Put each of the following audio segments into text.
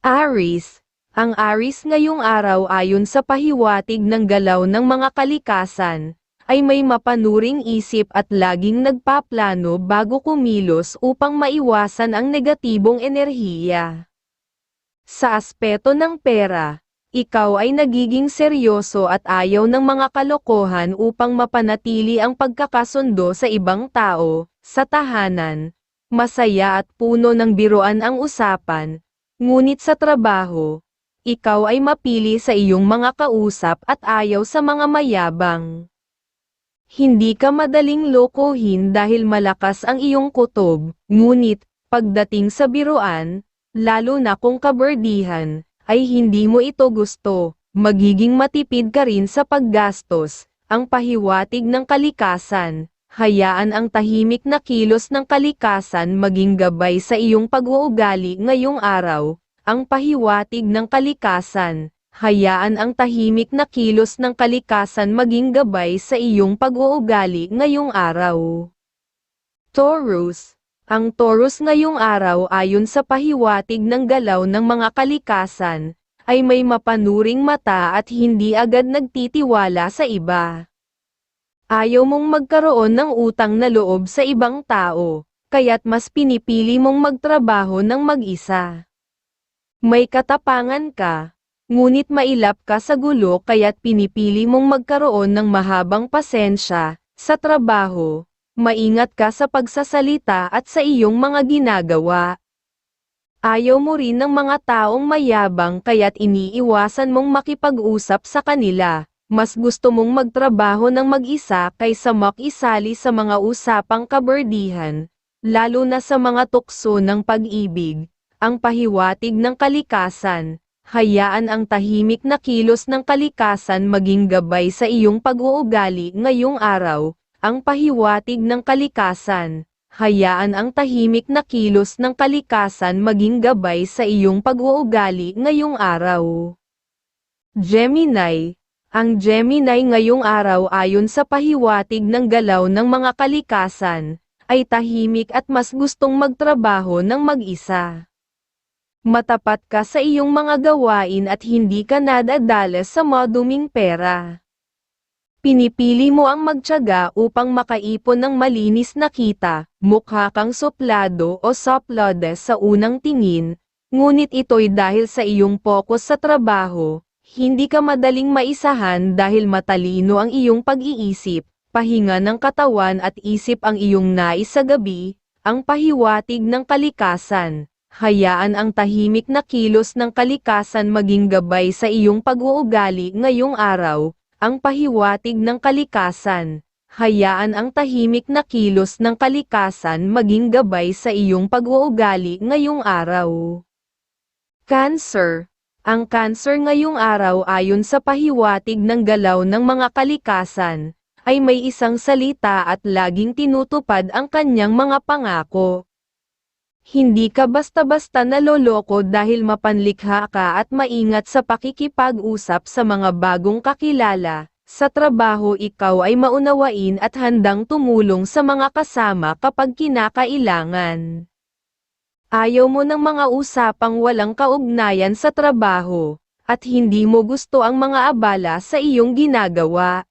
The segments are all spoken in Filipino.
Aris, ang Aris ngayong araw ayon sa pahiwatig ng galaw ng mga kalikasan, ay may mapanuring isip at laging nagpaplano bago kumilos upang maiwasan ang negatibong enerhiya. Sa aspeto ng pera, ikaw ay nagiging seryoso at ayaw ng mga kalokohan upang mapanatili ang pagkakasundo sa ibang tao, sa tahanan, masaya at puno ng biruan ang usapan, ngunit sa trabaho, ikaw ay mapili sa iyong mga kausap at ayaw sa mga mayabang. Hindi ka madaling lokohin dahil malakas ang iyong kutob, ngunit, pagdating sa biruan, lalo na kung kaberdihan, ay hindi mo ito gusto, magiging matipid ka rin sa paggastos, ang pahiwatig ng kalikasan, hayaan ang tahimik na kilos ng kalikasan maging gabay sa iyong pag-uugali ngayong araw, ang pahiwatig ng kalikasan, hayaan ang tahimik na kilos ng kalikasan maging gabay sa iyong pag-uugali ngayong araw. Taurus Ang Taurus ngayong araw ayon sa pahiwatig ng galaw ng mga kalikasan, ay may mapanuring mata at hindi agad nagtitiwala sa iba. Ayaw mong magkaroon ng utang na loob sa ibang tao, kaya't mas pinipili mong magtrabaho ng mag-isa. May katapangan ka, ngunit mailap ka sa gulo kaya't pinipili mong magkaroon ng mahabang pasensya, sa trabaho, maingat ka sa pagsasalita at sa iyong mga ginagawa. Ayaw mo rin ng mga taong mayabang kaya't iniiwasan mong makipag-usap sa kanila, mas gusto mong magtrabaho ng mag-isa kaysa makisali sa mga usapang kaberdihan, lalo na sa mga tukso ng pag-ibig, ang pahiwatig ng kalikasan, hayaan ang tahimik na kilos ng kalikasan maging gabay sa iyong pag-uugali ngayong araw, ang pahiwatig ng kalikasan, hayaan ang tahimik na kilos ng kalikasan maging gabay sa iyong pag-uugali ngayong araw. Gemini, ang Gemini ngayong araw ayon sa pahiwatig ng galaw ng mga kalikasan, ay tahimik at mas gustong magtrabaho ng mag-isa. Matapat ka sa iyong mga gawain at hindi ka nadadala sa maduming pera. Pinipili mo ang magtyaga upang makaipon ng malinis na kita, mukha kang suplado o soplode sa unang tingin, ngunit ito'y dahil sa iyong focus sa trabaho, hindi ka madaling maisahan dahil matalino ang iyong pag-iisip, pahinga ng katawan at isip ang iyong nais sa gabi, ang pahiwatig ng kalikasan. Hayaan ang tahimik na kilos ng kalikasan maging gabay sa iyong pag-uugali ngayong araw, ang pahiwatig ng kalikasan. Hayaan ang tahimik na kilos ng kalikasan maging gabay sa iyong pag-uugali ngayong araw. Cancer ang cancer ngayong araw ayon sa pahiwatig ng galaw ng mga kalikasan, ay may isang salita at laging tinutupad ang kanyang mga pangako. Hindi ka basta-basta naloloko dahil mapanlikha ka at maingat sa pakikipag-usap sa mga bagong kakilala. Sa trabaho ikaw ay maunawain at handang tumulong sa mga kasama kapag kinakailangan. Ayaw mo ng mga usapang walang kaugnayan sa trabaho, at hindi mo gusto ang mga abala sa iyong ginagawa.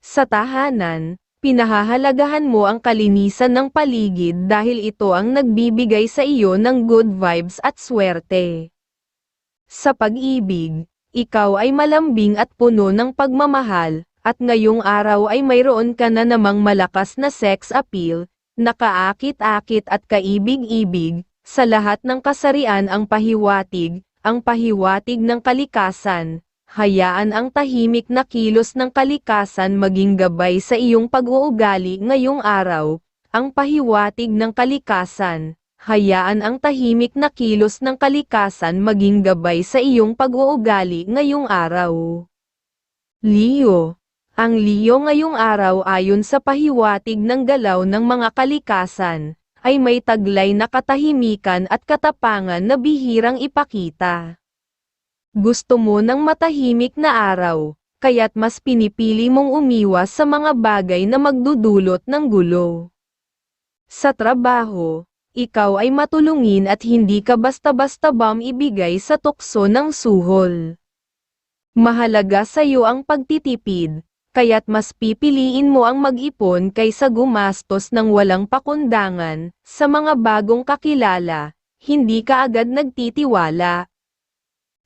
Sa tahanan, pinahahalagahan mo ang kalinisan ng paligid dahil ito ang nagbibigay sa iyo ng good vibes at swerte. Sa pag-ibig, ikaw ay malambing at puno ng pagmamahal, at ngayong araw ay mayroon ka na namang malakas na sex appeal, nakaakit-akit at kaibig-ibig, sa lahat ng kasarian ang pahiwatig, ang pahiwatig ng kalikasan, hayaan ang tahimik na kilos ng kalikasan maging gabay sa iyong pag-uugali ngayong araw, ang pahiwatig ng kalikasan, hayaan ang tahimik na kilos ng kalikasan maging gabay sa iyong pag-uugali ngayong araw. Leo ang Leo ngayong araw ayon sa pahiwatig ng galaw ng mga kalikasan, ay may taglay na katahimikan at katapangan na bihirang ipakita. Gusto mo ng matahimik na araw, kaya't mas pinipili mong umiwas sa mga bagay na magdudulot ng gulo. Sa trabaho, ikaw ay matulungin at hindi ka basta-basta bam ibigay sa tukso ng suhol. Mahalaga sa iyo ang pagtitipid, kaya't mas pipiliin mo ang mag-ipon kaysa gumastos ng walang pakundangan, sa mga bagong kakilala, hindi ka agad nagtitiwala.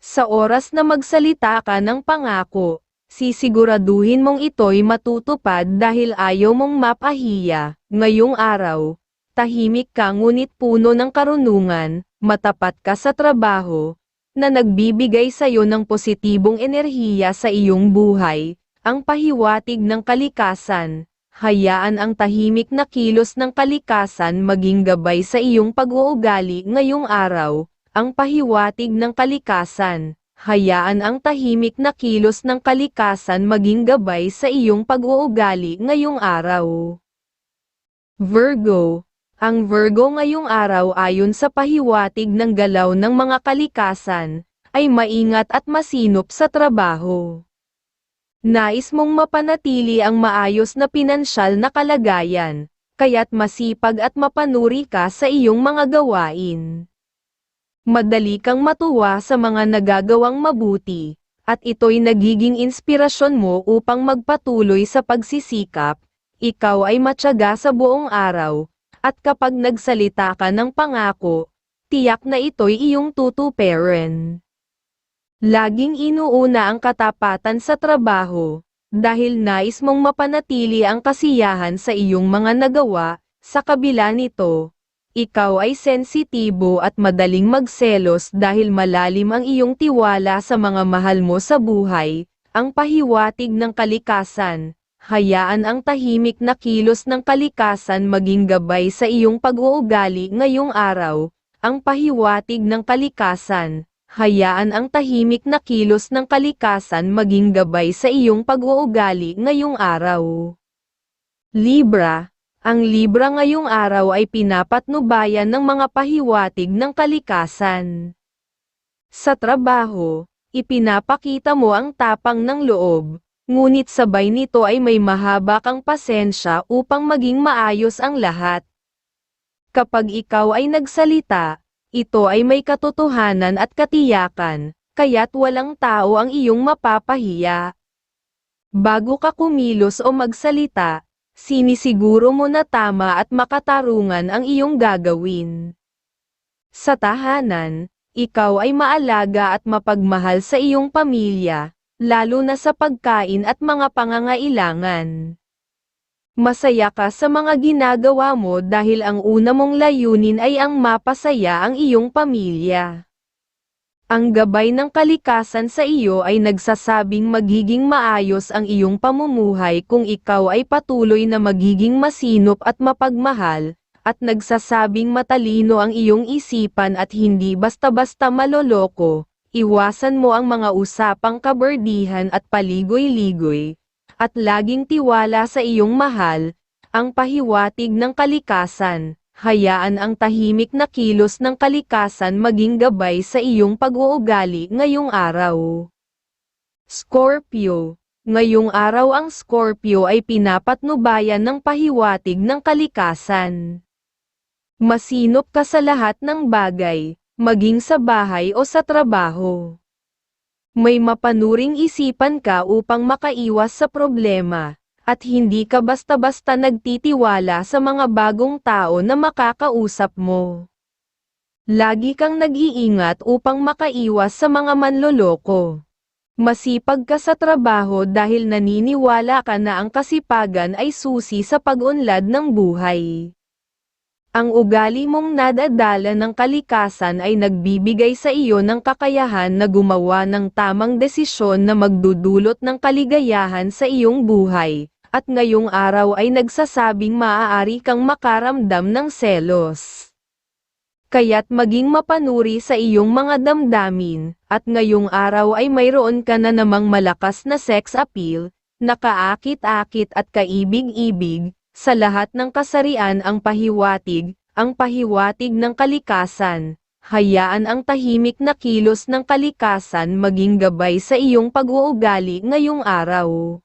Sa oras na magsalita ka ng pangako, sisiguraduhin mong ito'y matutupad dahil ayaw mong mapahiya, ngayong araw, tahimik ka ngunit puno ng karunungan, matapat ka sa trabaho, na nagbibigay sa iyo ng positibong enerhiya sa iyong buhay, ang pahiwatig ng kalikasan. Hayaan ang tahimik na kilos ng kalikasan maging gabay sa iyong pag-uugali ngayong araw, ang pahiwatig ng kalikasan. Hayaan ang tahimik na kilos ng kalikasan maging gabay sa iyong pag-uugali ngayong araw. Virgo, ang Virgo ngayong araw ayon sa pahiwatig ng galaw ng mga kalikasan, ay maingat at masinop sa trabaho. Nais mong mapanatili ang maayos na pinansyal na kalagayan, kaya't masipag at mapanuri ka sa iyong mga gawain. Madali kang matuwa sa mga nagagawang mabuti, at ito'y nagiging inspirasyon mo upang magpatuloy sa pagsisikap, ikaw ay matyaga sa buong araw, at kapag nagsalita ka ng pangako, tiyak na ito'y iyong tutuperin. Laging inuuna ang katapatan sa trabaho, dahil nais mong mapanatili ang kasiyahan sa iyong mga nagawa, sa kabila nito, ikaw ay sensitibo at madaling magselos dahil malalim ang iyong tiwala sa mga mahal mo sa buhay, ang pahiwatig ng kalikasan, hayaan ang tahimik na kilos ng kalikasan maging gabay sa iyong pag-uugali ngayong araw, ang pahiwatig ng kalikasan, hayaan ang tahimik na kilos ng kalikasan maging gabay sa iyong pag-uugali ngayong araw. Libra, ang Libra ngayong araw ay pinapatnubayan ng mga pahiwatig ng kalikasan. Sa trabaho, ipinapakita mo ang tapang ng loob, ngunit sabay nito ay may mahaba kang pasensya upang maging maayos ang lahat. Kapag ikaw ay nagsalita, ito ay may katotohanan at katiyakan, kaya't walang tao ang iyong mapapahiya. Bago ka kumilos o magsalita, sinisiguro mo na tama at makatarungan ang iyong gagawin. Sa tahanan, ikaw ay maalaga at mapagmahal sa iyong pamilya, lalo na sa pagkain at mga pangangailangan. Masaya ka sa mga ginagawa mo dahil ang una mong layunin ay ang mapasaya ang iyong pamilya. Ang gabay ng kalikasan sa iyo ay nagsasabing magiging maayos ang iyong pamumuhay kung ikaw ay patuloy na magiging masinop at mapagmahal, at nagsasabing matalino ang iyong isipan at hindi basta-basta maloloko, iwasan mo ang mga usapang kaberdihan at paligoy-ligoy, at laging tiwala sa iyong mahal, ang pahiwatig ng kalikasan, hayaan ang tahimik na kilos ng kalikasan maging gabay sa iyong pag-uugali ngayong araw. Scorpio Ngayong araw ang Scorpio ay pinapatnubayan ng pahiwatig ng kalikasan. Masinop ka sa lahat ng bagay, maging sa bahay o sa trabaho. May mapanuring isipan ka upang makaiwas sa problema, at hindi ka basta-basta nagtitiwala sa mga bagong tao na makakausap mo. Lagi kang nag-iingat upang makaiwas sa mga manloloko. Masipag ka sa trabaho dahil naniniwala ka na ang kasipagan ay susi sa pag-unlad ng buhay. Ang ugali mong nadadala ng kalikasan ay nagbibigay sa iyo ng kakayahan na gumawa ng tamang desisyon na magdudulot ng kaligayahan sa iyong buhay, at ngayong araw ay nagsasabing maaari kang makaramdam ng selos. Kaya't maging mapanuri sa iyong mga damdamin, at ngayong araw ay mayroon ka na namang malakas na sex appeal, nakaakit-akit at kaibig-ibig, sa lahat ng kasarian ang pahiwatig, ang pahiwatig ng kalikasan, hayaan ang tahimik na kilos ng kalikasan maging gabay sa iyong pag-uugali ngayong araw.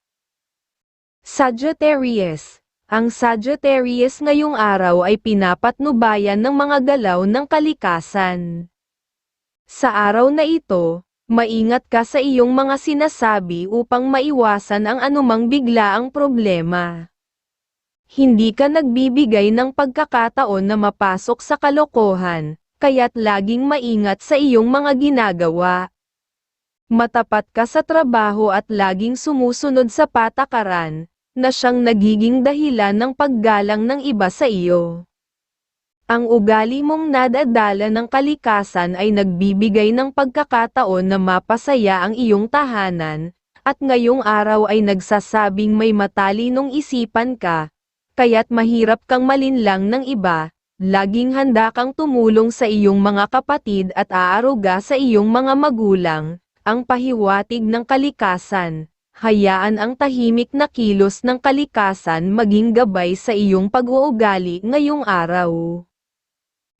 Sagittarius, Ang Sagittarius ngayong araw ay pinapatnubayan ng mga galaw ng kalikasan. Sa araw na ito, maingat ka sa iyong mga sinasabi upang maiwasan ang anumang biglaang problema. Hindi ka nagbibigay ng pagkakataon na mapasok sa kalokohan, kaya't laging maingat sa iyong mga ginagawa. Matapat ka sa trabaho at laging sumusunod sa patakaran, na siyang nagiging dahilan ng paggalang ng iba sa iyo. Ang ugali mong nadadala ng kalikasan ay nagbibigay ng pagkakataon na mapasaya ang iyong tahanan, at ngayong araw ay nagsasabing may matalinong isipan ka, kaya't mahirap kang malinlang ng iba, laging handa kang tumulong sa iyong mga kapatid at aaruga sa iyong mga magulang, ang pahiwatig ng kalikasan. Hayaan ang tahimik na kilos ng kalikasan maging gabay sa iyong pag-uugali ngayong araw.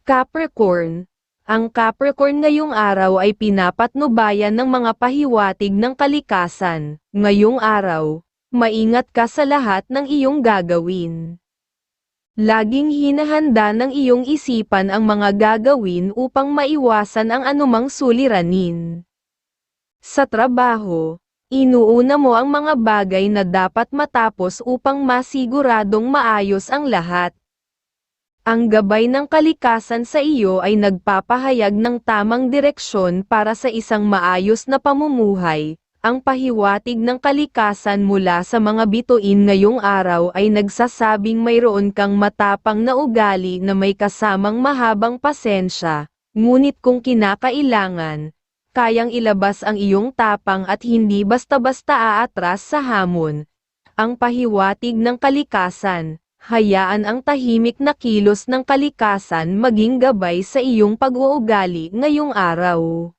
Capricorn Ang Capricorn ngayong araw ay pinapatnubayan ng mga pahiwatig ng kalikasan. Ngayong araw, maingat ka sa lahat ng iyong gagawin. Laging hinahanda ng iyong isipan ang mga gagawin upang maiwasan ang anumang suliranin. Sa trabaho, inuuna mo ang mga bagay na dapat matapos upang masiguradong maayos ang lahat. Ang gabay ng kalikasan sa iyo ay nagpapahayag ng tamang direksyon para sa isang maayos na pamumuhay. Ang pahiwatig ng kalikasan mula sa mga bituin ngayong araw ay nagsasabing mayroon kang matapang na ugali na may kasamang mahabang pasensya, ngunit kung kinakailangan, kayang ilabas ang iyong tapang at hindi basta-basta aatras sa hamon. Ang pahiwatig ng kalikasan, hayaan ang tahimik na kilos ng kalikasan maging gabay sa iyong pag-uugali ngayong araw.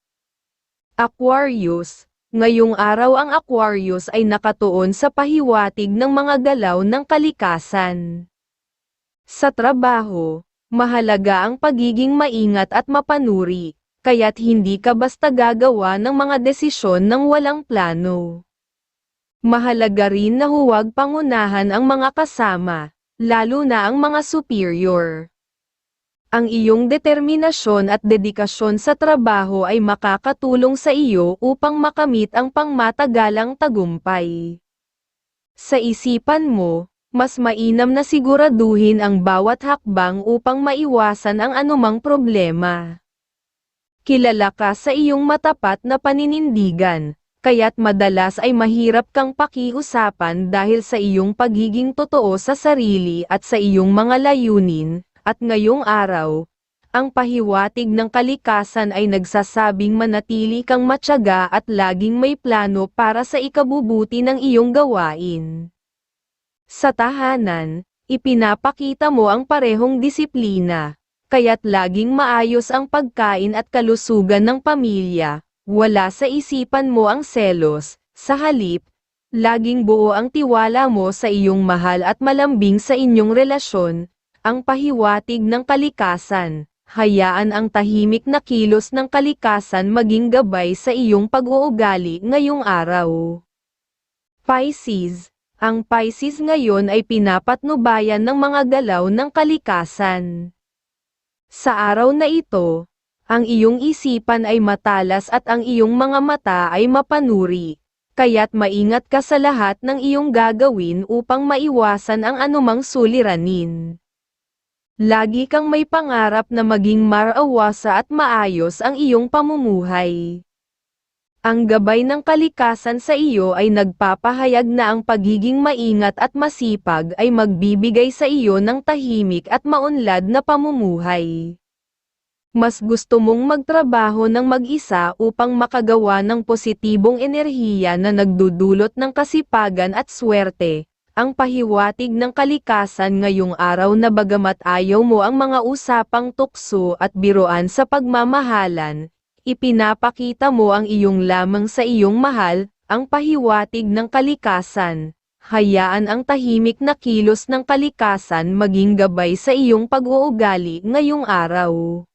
Aquarius, ngayong araw ang Aquarius ay nakatuon sa pahiwatig ng mga galaw ng kalikasan. Sa trabaho, mahalaga ang pagiging maingat at mapanuri, kaya't hindi ka basta gagawa ng mga desisyon ng walang plano. Mahalaga rin na huwag pangunahan ang mga kasama, lalo na ang mga superior. Ang iyong determinasyon at dedikasyon sa trabaho ay makakatulong sa iyo upang makamit ang pangmatagalang tagumpay. Sa isipan mo, mas mainam na siguraduhin ang bawat hakbang upang maiwasan ang anumang problema. Kilala ka sa iyong matapat na paninindigan, kaya't madalas ay mahirap kang pakiusapan dahil sa iyong pagiging totoo sa sarili at sa iyong mga layunin, at ngayong araw, ang pahiwatig ng kalikasan ay nagsasabing manatili kang matyaga at laging may plano para sa ikabubuti ng iyong gawain. Sa tahanan, ipinapakita mo ang parehong disiplina, kaya't laging maayos ang pagkain at kalusugan ng pamilya, wala sa isipan mo ang selos, sa halip, laging buo ang tiwala mo sa iyong mahal at malambing sa inyong relasyon, ang pahiwatig ng kalikasan. Hayaan ang tahimik na kilos ng kalikasan maging gabay sa iyong pag-uugali ngayong araw. Pisces Ang Pisces ngayon ay pinapatnubayan ng mga galaw ng kalikasan. Sa araw na ito, ang iyong isipan ay matalas at ang iyong mga mata ay mapanuri, kaya't maingat ka sa lahat ng iyong gagawin upang maiwasan ang anumang suliranin. Lagi kang may pangarap na maging marawasa at maayos ang iyong pamumuhay. Ang gabay ng kalikasan sa iyo ay nagpapahayag na ang pagiging maingat at masipag ay magbibigay sa iyo ng tahimik at maunlad na pamumuhay. Mas gusto mong magtrabaho ng mag-isa upang makagawa ng positibong enerhiya na nagdudulot ng kasipagan at swerte, ang pahiwatig ng kalikasan ngayong araw na bagamat ayaw mo ang mga usapang tukso at biroan sa pagmamahalan, ipinapakita mo ang iyong lamang sa iyong mahal, ang pahiwatig ng kalikasan. Hayaan ang tahimik na kilos ng kalikasan maging gabay sa iyong pag-uugali ngayong araw.